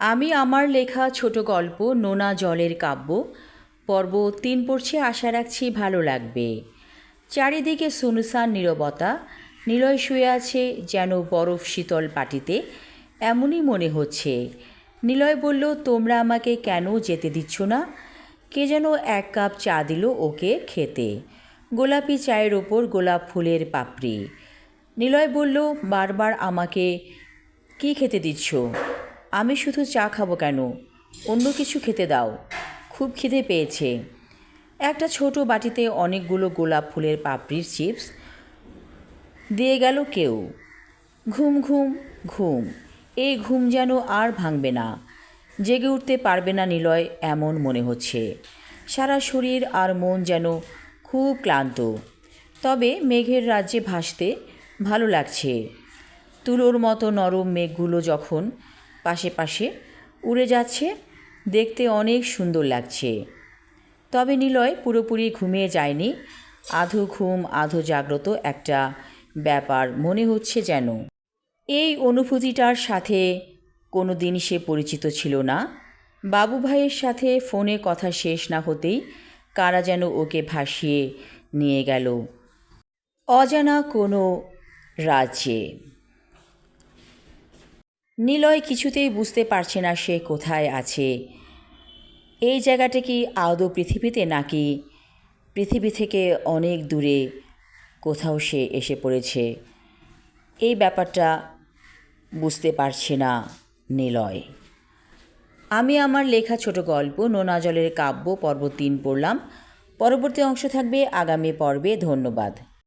আমি আমার লেখা ছোট গল্প নোনা জলের কাব্য। পর্ব তিন পড়ছে, আশা রাখছি ভালো লাগবে। চারিদিকে সুনসান নীরবতা, নিলয় শুয়ে আছে যেন বরফ শীতল পাটিতে, এমনই মনে হচ্ছে। নিলয় বলল, তোমরা আমাকে কেন যেতে দিচ্ছ না? কে যেন এক কাপ চা দিল ওকে খেতে। গোলাপি চায়ের ওপর গোলাপ ফুলের পাপড়ি। নিলয় বলল, বারবার আমাকে কি খেতে দিচ্ছ? আমি শুধু চা খাব কেন? অন্য কিছু খেতে দাও। খুব খিদে পেয়েছে। একটা ছোট বাটিতে অনেকগুলো গোলাপ ফুলের পাপড়ির চিপস। দিয়ে গেল কেউ। ঘুম ঘুম ঘুম। এই ঘুম যেন আর ভাঙবে না। জেগে উঠতে পারবে না নিলয়, এমন মনে হচ্ছে। সারা শরীর আর মন যেন খুব ক্লান্ত। তবে মেঘের রাজ্যে ভাসতে ভালো লাগছে। তুলোর মতো নরম মেঘগুলো যখন পাশে পাশে উড়ে যাচ্ছে। দেখতে অনেক সুন্দর লাগছে। তবে নিলয় পুরোপুরি ঘুমিয়ে যায়নি। আধো ঘুম, আধো জাগ্রত একটা ব্যাপার মনে হচ্ছে যেন। এই অনুভূতিটার সাথে কোনো দিন সে পরিচিত ছিল না। বাবু ভাইয়ের সাথে ফোনে কথা শেষ না হতেই কারা যেন ওকে ভাসিয়ে নিয়ে গেল। অজানা কোনো রাজ্যে। নিলয় কিছুতেই বুঝতে পারছে না সে কোথায় আছে। এই জায়গাটা কি আদৌ পৃথিবীতে নাকি পৃথিবী থেকে অনেক দূরে কোথাও সে এসে পড়েছে? এই ব্যাপারটা বুঝতে পারছে না নিলয়। আমি আমার লেখা ছোট গল্প নোনা জলের কাব্য পর্ব তিন পড়লাম। পরবর্তী অংশ থাকবে আগামী পর্বে। ধন্যবাদ।